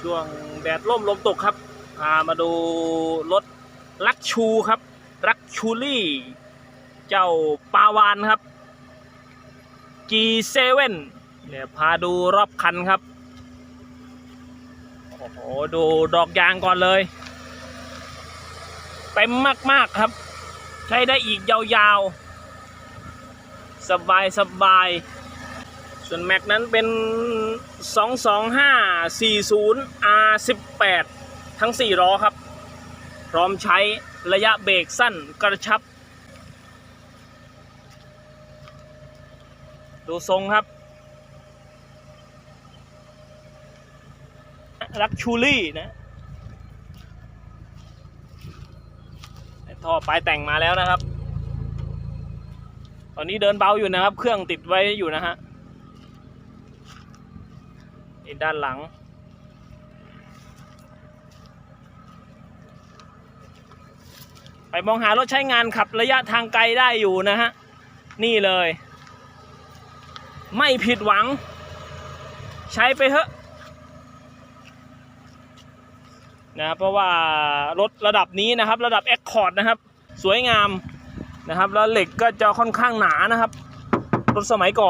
ช่วงแดดร่มลมตกครับพามาดูรถลักชูครับลักชูรี่ เจ้าปาวานครับ G7 เนี่ยพาดูรอบคันครับ โอ้โห ดูดอกยางก่อนเลยเต็มมาก ๆ ครับ ใช้ได้อีกยาว ๆ สบาย สบาย ส่วนแม็กนั้นเป็น 22540 R18 ทั้ง 4 ล้อครับ พร้อมใช้ระยะเบรกสั้นกระชับ ดูทรงครับลักชูรี่นะท่อปลายแต่งมาแล้วนะครับ ตอนนี้เดินเบาอยู่นะครับ เครื่องติดไว้อยู่นะฮะ นี่ด้านหลัง ไปมองหารถใช้งานขับระยะทางไกลได้อยู่นะฮะ นี่เลย ไม่ผิดหวัง ใช้ไปเถอะนะเพราะว่ารถระดับนี้นะครับระดับ e อ c คอร์ดนะครับ สวยงามนะครับ แล้วเหล็กก็จะค่อนข้างหนานะครับ รถสมัยก่อน